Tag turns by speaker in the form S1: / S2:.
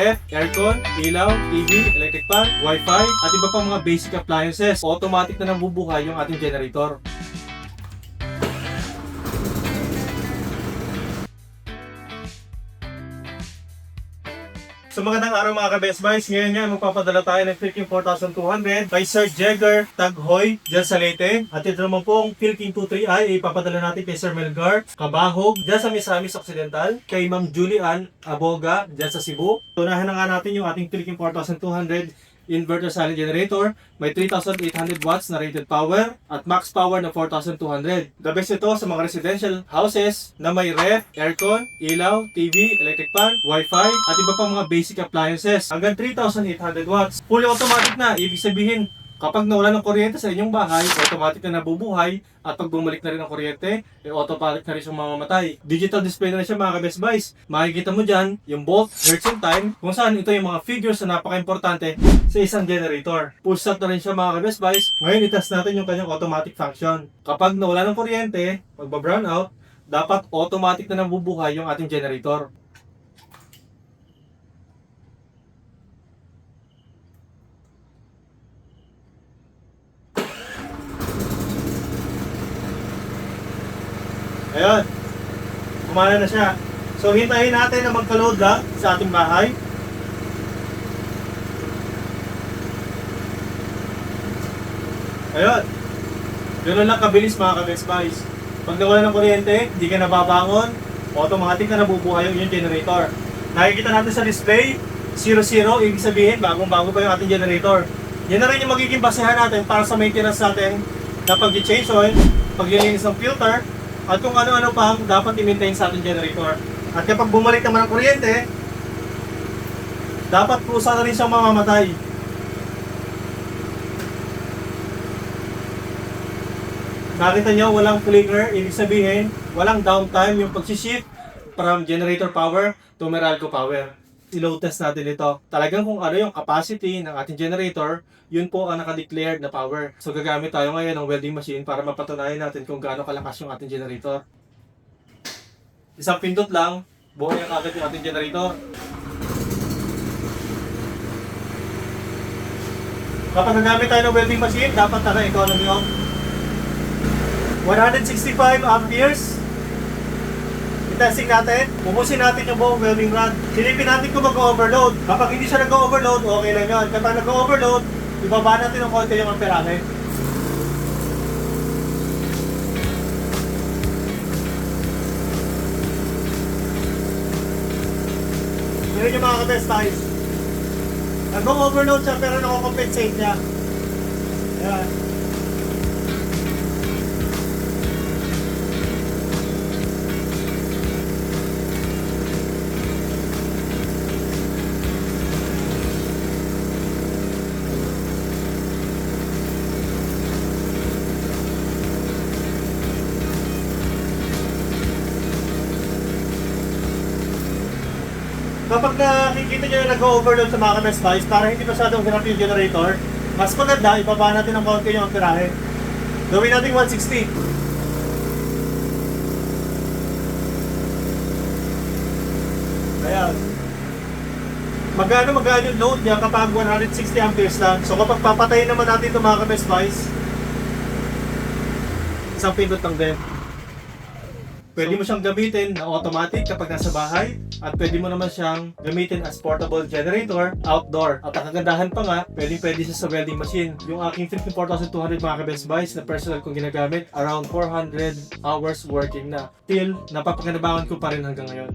S1: ref, aircon, ilaw, TV, electric fan, wifi, at iba pang mga basic appliances. Automatic na nabubuhay yung ating generator. So magandang araw mga ka-Best Buys. Ngayon nga magpapadala tayo ng Philking 4200 kay Sir Jagger Taghoy dyan sa Leyte. At ito naman pong Philking 23i ipapadala natin kay Sir Melgar Kabahog dyan sa Misamis Occidental. Kay Ma'am Julian Aboga dyan sa Cebu. Tunahan na nga natin yung ating Philking 4200 inverter silent generator. May 3,800 watts na rated power at max power na 4,200. The best ito sa mga residential houses na may ref, aircon, ilaw, TV, electric fan, wifi, at iba pang mga basic appliances. Hanggang 3,800 watts. Fully automatic na, ibig sabihin, kapag nawala ng kuryente sa inyong bahay, automatic na nabubuhay at pag bumalik na rin ang kuryente, eh, automatic na rin siyang mamamatay. Digital display na siya mga ka-best buys. Makikita mo dyan yung volt, hertz and time, kung saan ito yung mga figures na napaka-importante sa isang generator. Push start na rin siya mga ka-best buys. Ngayon itest natin yung kanyang automatic function. Kapag nawala ng kuryente, magba-brown out, dapat automatic na nabubuhay yung ating generator. Ayun. Kumana na siya. So, hintayin natin na magka-load lang sa ating bahay. Ayun. Ganun lang kabilis mga ka-best buys. Pag nawala ng kuryente, hindi ka nababangon, automatic na nabubuhay yung iyong generator. Nakikita natin sa display, 00, ibig sabihin, bagong-bago pa yung ating generator. Yan na rin yung magiging basehan natin para sa maintenance natin na pag-change oil, paglilinis ng filter, at kung ano-ano pa ang dapat i-maintain sa ating generator. At kapag bumalik naman ang kuryente, dapat pusa na rin siyang mamamatay. Nakita nyo, walang flicker, ibig sabihin, walang downtime yung pag-shift from generator power to Meralco power. I-load test natin ito. Talagang kung ano yung capacity ng ating generator, yun po ang nakadeclared na power. So gagamit tayo ngayon ng welding machine para mapatunayan natin kung gaano kalakas yung ating generator. Isang pindot lang, buo yung agad yung ating generator. Kapag nagamit tayo ng welding machine, dapat naka-economy off. 165 amperes. I-testing natin. Pumusin natin yung buong welding rod. Silipin natin kung mag-overload. Kapag hindi siya nag-overload, okay lang yun. Kapag nag-overload, ibaba natin ng konti yung amperahe. Yun yung mga ka-best times. Nag-overload siya pero nako-compensate niya. Ayan. Kapag nakikita nyo na nag-overload sa ka-best buys, para hindi masyadong hirap yung generator, mas maganda, ibaba natin ng konti yung amperahe. Gawin natin 160. Ayan. Magkano magkano yung load niya kapag 160 amperes lang. So kapag papatayin naman natin itong mga buys, isang pindot lang din. Pwede mo siyang gamitin na automatic kapag nasa bahay at pwede mo naman siyang gamitin as portable generator outdoor. At ang kagandahan pa nga, pwede pwede siya sa welding machine. Yung aking 54200 mga ka-best buys na personal kong ginagamit, around 400 hours working na. Till, napapakinabangan ko pa rin hanggang ngayon.